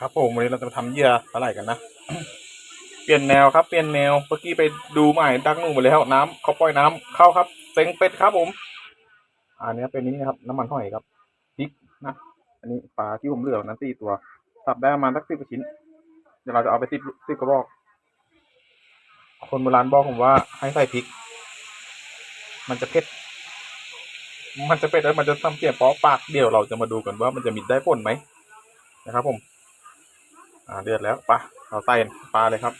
ครับผมวันนี้เราจะมาทำเหยื่อปลาไหลกันนะ เปลี่ยนแนวครับ เปลี่ยนแนว เมื่อกี้ไปดูใหม่ดักหนูมาแล้วน้ำเขาปล่อยน้ำเข้าครับ เซ็งเป็ดครับผม อันนี้เป็นนี้นะครับ น้ำมันหอยครับพริกนะ อันนี้ปลาที่ผมเหลือนั้นสี่ตัว สับได้ประมาณสักสิบกว่าชิ้น เดี๋ยวเราจะเอาไปสิบสิบกระบอก คนโบราณบอกผมว่าให้ใส่พริก มันจะเผ็ด มันจะเผ็ดแล้วมันจะทำเสียงเพราะปากเดี๋ยวเราจะมาดูกันว่ามันจะมีได้ผลไหมนะครับผม อ่าเดือดแล้วปะเราใส่ปลาเลยครับ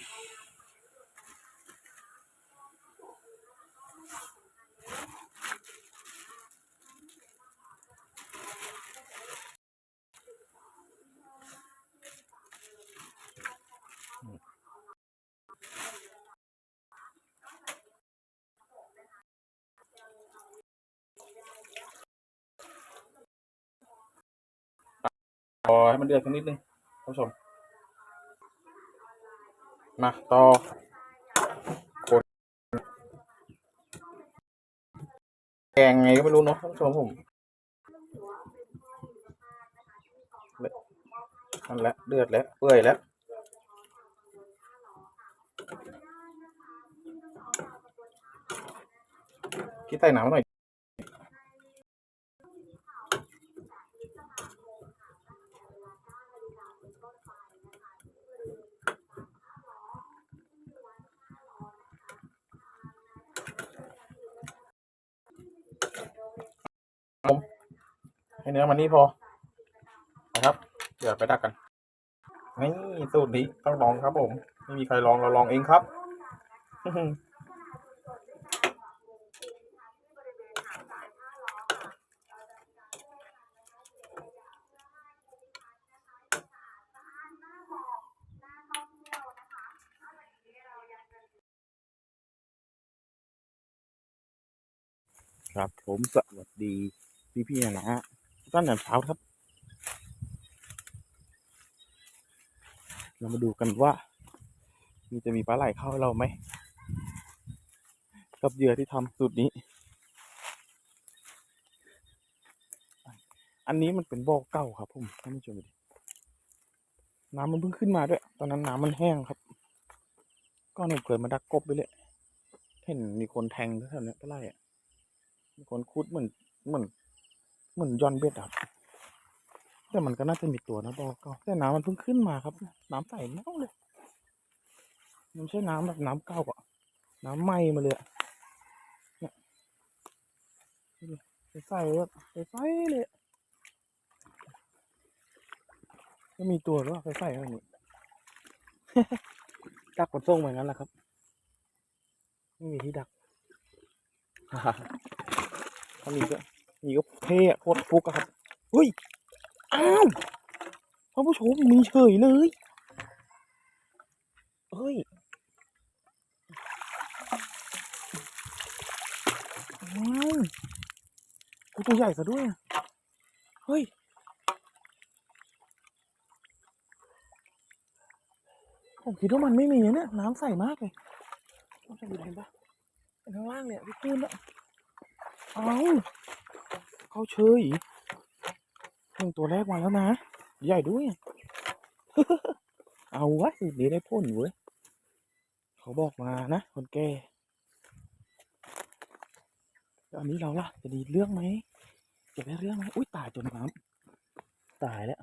รอให้มันเดือดสักนิดนึงท่านผู้ชม มาต่อคนแกงไงก็ไม่รู้เนาะท่านผู้ชมผมนั่นแหละเดือดแล้วเปื่อยแล้วคิดใส่น้ำหน่อย ให้เนื้อมันนี่พอนะครับ เดี๋ยวไปดักกันนี่สูตรนี้ต้องลองครับผม ไม่มีใครลองเราลองเองครับครับผมสวัสดี พี่พี่ๆนะฮะต้นแต่เช้าครับ เรามาดูกันว่ามันจะมีปลาไหลเข้าเราไหม กับเหยื่อที่ทำสูตรนี้ อันนี้มันเป็นบ่อเก่าครับผมท่านผู้ชมดูน้ำมันเพิ่งขึ้นมาด้วย ตอนนั้นน้ำมันแห้งครับ ก็เนี่ยเกิดมาดักกบไปเลย เห็นมีคนแทงแถวนี้ยปลาไหลอะ มีคนคุดเหมือนเหมือน เหมือนย้อนเบ็ดอะครับแต่มันก็น่าจะมีตัวนะบอกก็แต่น้ำมันเพิ่งขึ้นมาครับ น้ำใสมากเลยมันใช่น้ำแบบน้ำเก่าอะน้ำไหม้มาเลยอะเนี่ยใสๆแบบใสๆเลยก็มีตัวแล้วใสๆแบบนี้ดักกดส่งเหมือนกันแหละครับไม่มีที่ดักถ้ามีก็ มีก็เท่ะโคตรฟุกอะครับเฮ้ยอ้าวท่านผู้ชมมีเฉยเลยเฮ้ยว้าวกูตัวใหญ่ซะด้วย เฮ้ยผมคิดว่ามันไม่มีเนี่ยน้ำใสมากเลยต้องจะดูเห็นปะเห็นข้างล่างเนี่ยพี่ตื้นอะเอ้า เขาเชยหนึ่งตัวแรกมาแล้วนะ ใหญ่ด้วย เอาวะเดี๋ยวได้พ่นเว้ยเขาบอกมานะ คนแก่แล้วอันนี้เราล่ะ จะดีเรื่องไหมจะได้เรื่องไหมอุ้ยตายจนน้ำตายแล้ว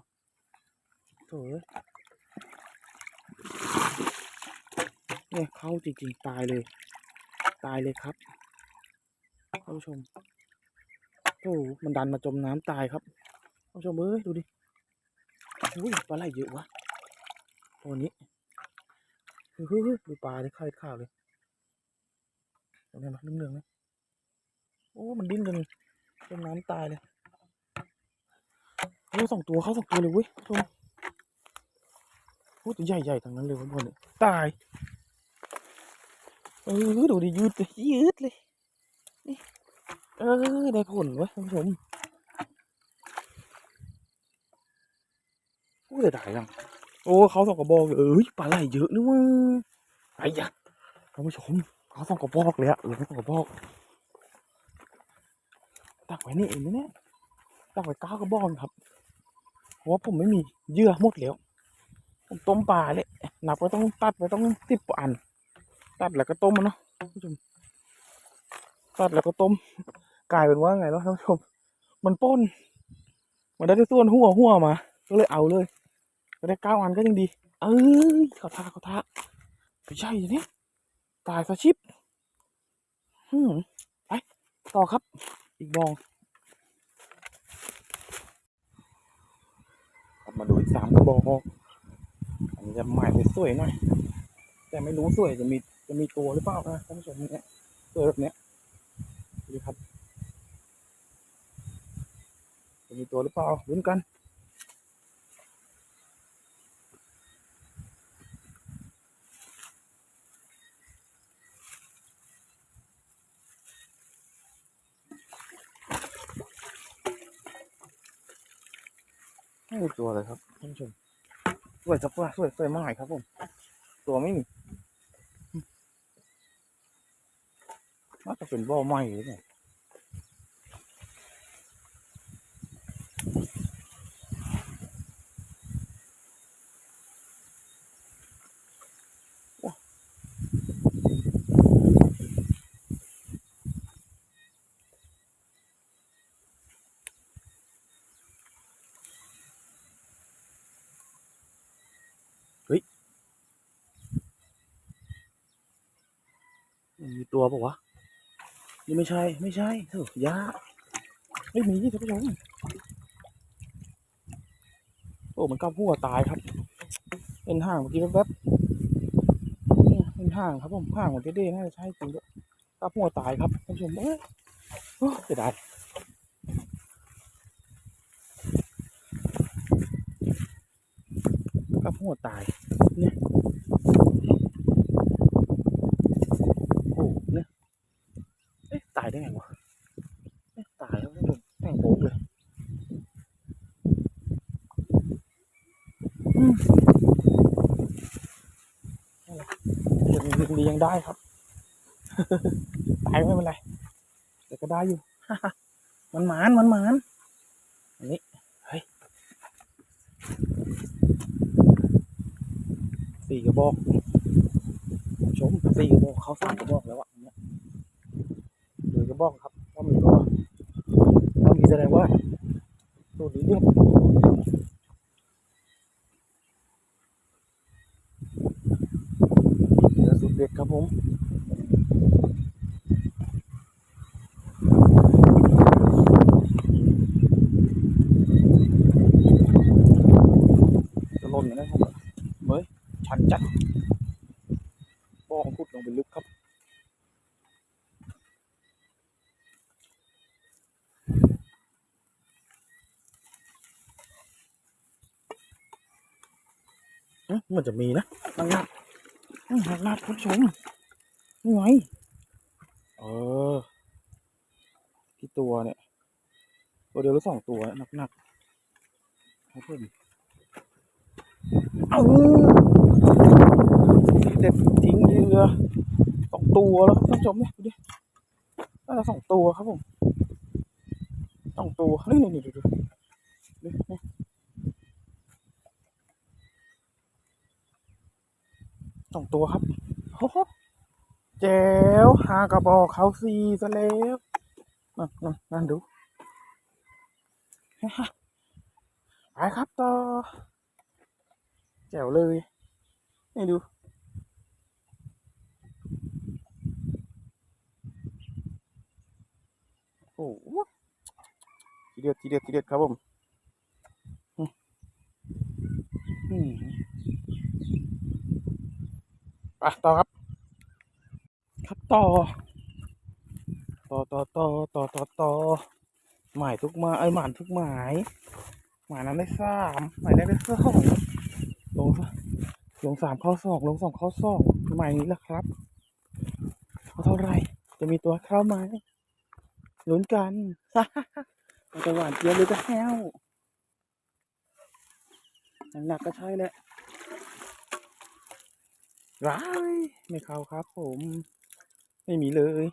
โถ่เอ้ยเนี่ยเข้าจริงๆ ตายเลย ตายเลยครับท่านผู้ชม โอ้โหมันดันมาจมน้ำตายครับท่านผู้ชมเอ้ยดูดิอุ้ยปลาไหลเยอะวะตัวนี้เฮ้ยดูปลาที่ข้าวข้าวเลยเห็นไหมเหลืองๆเลยโอ้มันดิ้นจนจมน้ำตายเลยโอ้สองตัวเข้าสองตัวเลยเว้ยท่านผู้ชมโอ้ตัวใหญ่ๆทั้งนั้นเลยพวกนี้ตายเออดูดิยืดเลยยืดเลยนี่ เออได้ผลเว้ยท่านผู้ชมโอ้ยได้ยังโอ้เขาสองกระบอกเอ้ยปลาไหลเยอะนี่ว่าไอ้ยักษ์ท่านผู้ชมเขาสองกระบอกเลยอะเออสองกระบอกตักไว้นี่เองนะเนี่ยตักไว้เก้ากระบอกครับเพราะว่าผมไม่มีเยื่อหมดแล้วผมต้มปลาเลยหนับก็ต้องตัดไปต้องสิบอัน ตัดแล้วก็ต้มมันเนาะท่านผู้ชมตัดแล้วก็ต้ม กลายเป็นว่าไงแล้วท่านผู้ชม มันป้น มันได้แต่ส่วนหัวหัวมา ก็เลยเอาเลยได้เก้าอันก็ยังดี เอ้ยเขาท่าเขาท่าไม่ใช่อย่างนี้ตายซะชิบหืมไปต่อครับ อีกบองมาดูอีกสามกระบอกอันนี้จะหมายสวยๆหน่อย แต่ไม่รู้สวยจะมีจะมีตัวหรือเปล่านะท่านผู้ชมเนี่ยสวยแบบเนี้ยดูดิครับ จะมี ตัวหรือเปล่าลุ้นกันไม่มีตัวเลยครับท่านผู้ชมสวยจับว่าสวยสวยมากครับผม ตัวไม่มีน่าจะเป็นบ่อไม้หรือเป มีตัวปะวะนี่ไม่ใช่ไม่ใช่เถอะยาไม่มีท่านผู้ชมโอ้มันกลับหัวตายครับเป็นห่างเมื่อกี้แป๊บๆเป็นห่างครับผมห่างของเด้ๆน่าจะใช่จริงด้วยกลับหัวตายครับท่านผู้ชมเอ้ยโอ้เสียดายกลับหัวตายเนี่ยโอ้เนี่ย เอ๊ะตายได้ไงวะเอ๊ะตายแล้วท่านผู้ชมแม่งโป๊กเลยอืมยังดียัง ได้ครับ ตายไม่เป็นไรแต่ก็ได้อยู่ มันหมานมันหมานอันนี้เฮ้ยสี่กระบอกชมสี่กระบอกเขาสามกระบอกแล้วอะเนี้ยหรือกระบอกครับว่ามีตัวว่ามีแสดงว่าตัวนี้เด็ดเนื้อสุดเด็ดครับ ผม จะล่นอยู่นะครับเฮ้ยชันจัดบ้องพุดลงไปลึกครับเอ๊ะมันจะมีนะ นักนักคุณผู้ชมนี่ไงเออที่ตัวเนี่ยตัวเดียวหรือสองตัวนักนักครับผมเอาเด็ดทิ้งเรือสองตัวแล้วท่านผู้ชมเนี่ยดูดิน่าจะสองตัวครับผมสองตัวนี่นี่นี่ดูดูนี่ สองตัวครับโอ้โหแจ๋วหากระบอกเขาซีซะแล้วนั่นนั่นนั่นดูไปครับต่อแจ๋วเลย นี่ดูโอ้โหทีเด็ดทีเด็ดทีเด็ดครับผมอืมอืม ไปต่อครับ ครับต่อ ต่อต่อต่อต่อต่อต่อหมายทุกมายเอ้ยหมานทุกหมาย หมายนั้นได้สามหมายได้ได้สองลงลงสามเข้าสองลงสองเข้าสองหมายนี้แหละครับเท่าไหรจะมีตัวเข้าไหมลุ้นกันมันจะหวานเจี๊ยบหรือจะแห้วหนักก็ใช่แหละ ร้ายไม่เข้าครับ ผม ไม่มีเลย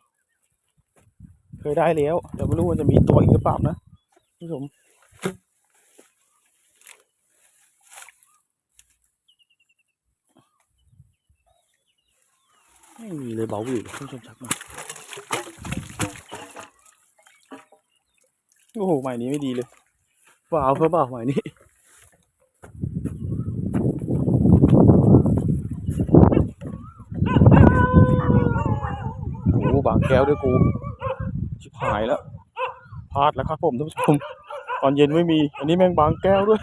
เคยได้แล้ว แต่ไม่รู้ว่าจะมีตัวอีกหรือเปล่านะผู้ชมไม่มีเลยเบาอยู่ผู้ชมชักมาโอ้โหใหม่นี้ไม่ดีเลยว้าวเพราะเปล่าใหม่นี้างแก้วด้วยกู ชิบหายแล้ว พลาดแล้วครับผมท่านผู้ชม ตอนเย็นไม่มี อันนี้แมงบางแก้วด้วย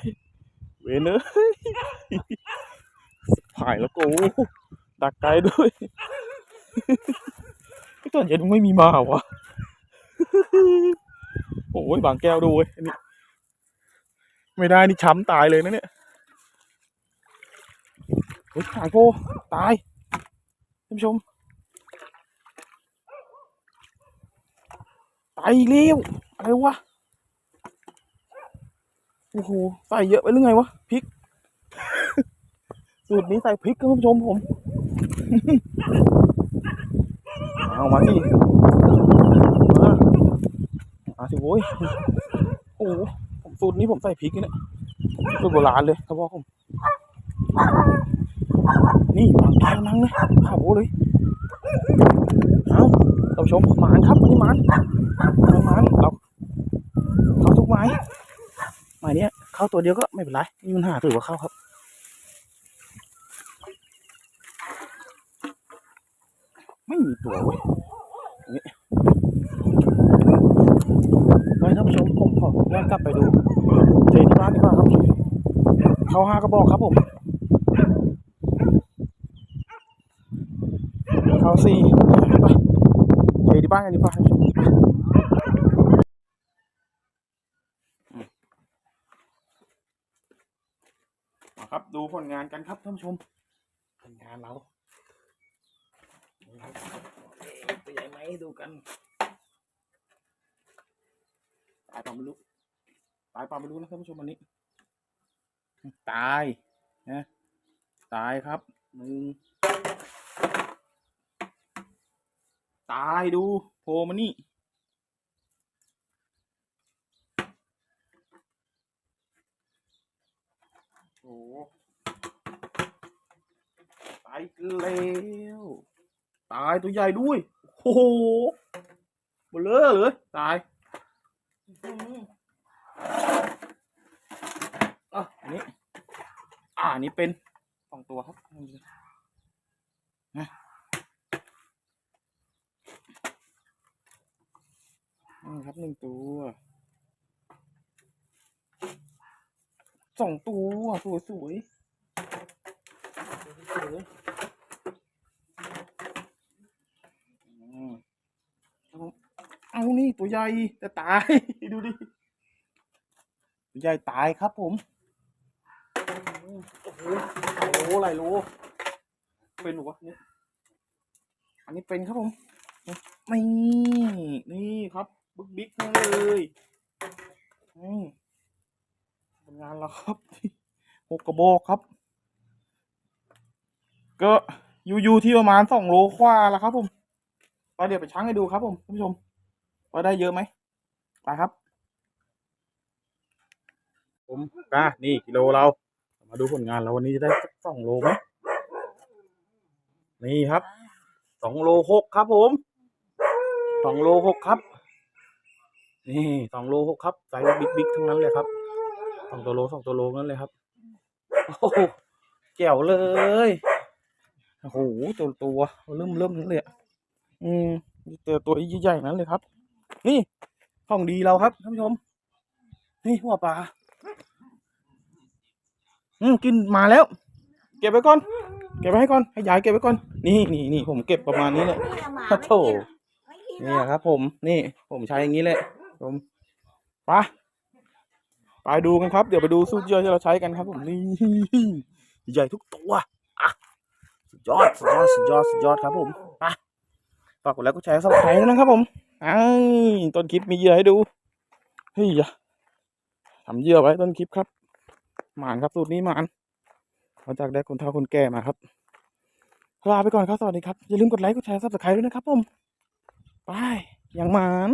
เวนเอ้ยหายแล้วกูดักไกลด้วย ตอนเย็นไม่มีมาวะโอ้ยบางแก้วด้วยอันนี้ไม่ได้นี่ช้ำตายเลยนะเนี่ยโอ้ยหางโกตายท่านผู้ชม ตายอีกแล้วอะไรวะ โอ้โห ใส่เยอะไปหรือไงวะพริก สูตรนี้ใส่พริกครับคุณผู้ชมผม เอามาที่มามาสิโว้ยโอ้โหผมสูตรนี้ผมใส่พริกนี่แหละสูตรโบราณเลยครับพ่อผม นี่วางแก้วนั่งนะขับโอ้เลย ท่านผู้ชมหมานครับนี่หมานหมานเราเข้าทุกไม้ไม้เนี้ยเข้าตัวเดียวก็ไม่เป็นไรมีปัญหาถือว่าเข้าครับไม่มีตัวเว้ยนี่ไปท่านผู้ชมผมขอย้อนกลับไปดูเทที่บ้านดีกว่าครับ เขาห้ากระบอกครับผม เขาสี่ บ้านกันดีกว่าท่านผู้ชมอืมมาครับดูผลงานกันครับท่านผู้ชมผลงานเราตัวใหญ่ไหมดูกันตายเปล่าไม่รู้ตายเปล่าไม่รู้นะท่านผู้ชมวันนี้ ตายนะตายครับหนึ่ง ตายดูโผล่มานี่โอ้ตายแล้วตายตัวใหญ่ด้วย โอ้โหเลอเลยตายอะอันนี้ อ่าอันนี้เป็นสองตัวครับนะ ครับหนึ่งตัวสองตัวสวยสวยๆสวยเอานี่ตัวใหญ่แต่ตาย ดูดิ ตัวใหญ่ตายครับผม โอ้โหหลายโลหลายโลเป็นหรอวะเนี่ยอันนี้เป็นครับผม นี่ นี่ครับ บิ๊กบิ๊กนั่นเลยนี่ผลงานเราครับหกกระบอกครับ ก็อยู่อยู่ที่ประมาณสองโลกว่าแล้วครับผมไปเดี๋ยวไปชั่งให้ดูครับผมท่านผู้ชมว่าได้เยอะไหมไปครับ ผมอะนี่กิโลเรา มาดูผลงานเราวันนี้จะได้สักสองโลไหมนี่ครับสองโลหกครับผมสองโลหกครับ นี่สองโลหกครับไซส์บิ๊กบิ๊กทั้งนั้นเลยครับสองตัวโลสองตัวโลนั่นเลยครับโอ้โหแจ๋วเลยโอ้โหตัวตัวเริ่มเริ่มนั่นเลยอะอืมเจอตัวใหญ่ๆนั้นเลยครับ นี่ของดีเราครับท่านผู้ชม นี่หัวปลาอืมกินมาแล้ว เก็บไว้ก่อน เก็บไว้ให้ก่อนให้ยายเก็บไว้ก่อน นี่นี่นี่ผมเก็บประมาณนี้เลยโอ้โถนี่ครับผม นี่ผมใช้อย่างนี้เลย ผมไปไปดูกันครับ เดี๋ยวไปดูสูตรเยอยที่เราใช้กันครับ ผมนี่ใหญ่ทุกตัวสุดยอดสุดยอดสุดยอดสุดยอดครับ ผมไปฝากกดไลค์กดแชร์สับสไครต์ด้วยนะครับ ผมไอ้ต้นคลิปมีเยื่อให้ดูเฮ้ยอย่าทำเยื่อไว้ต้นคลิปครับหมานครับสูตรนี้หมานมาจากได้คนเฒ่าคนแก่มาครับลาไปก่อนครับสวัสดีครับ อย่าลืมกดไลค์กดแชร์สับสไครต์ด้วยนะครับผม ไป อย่างหมาน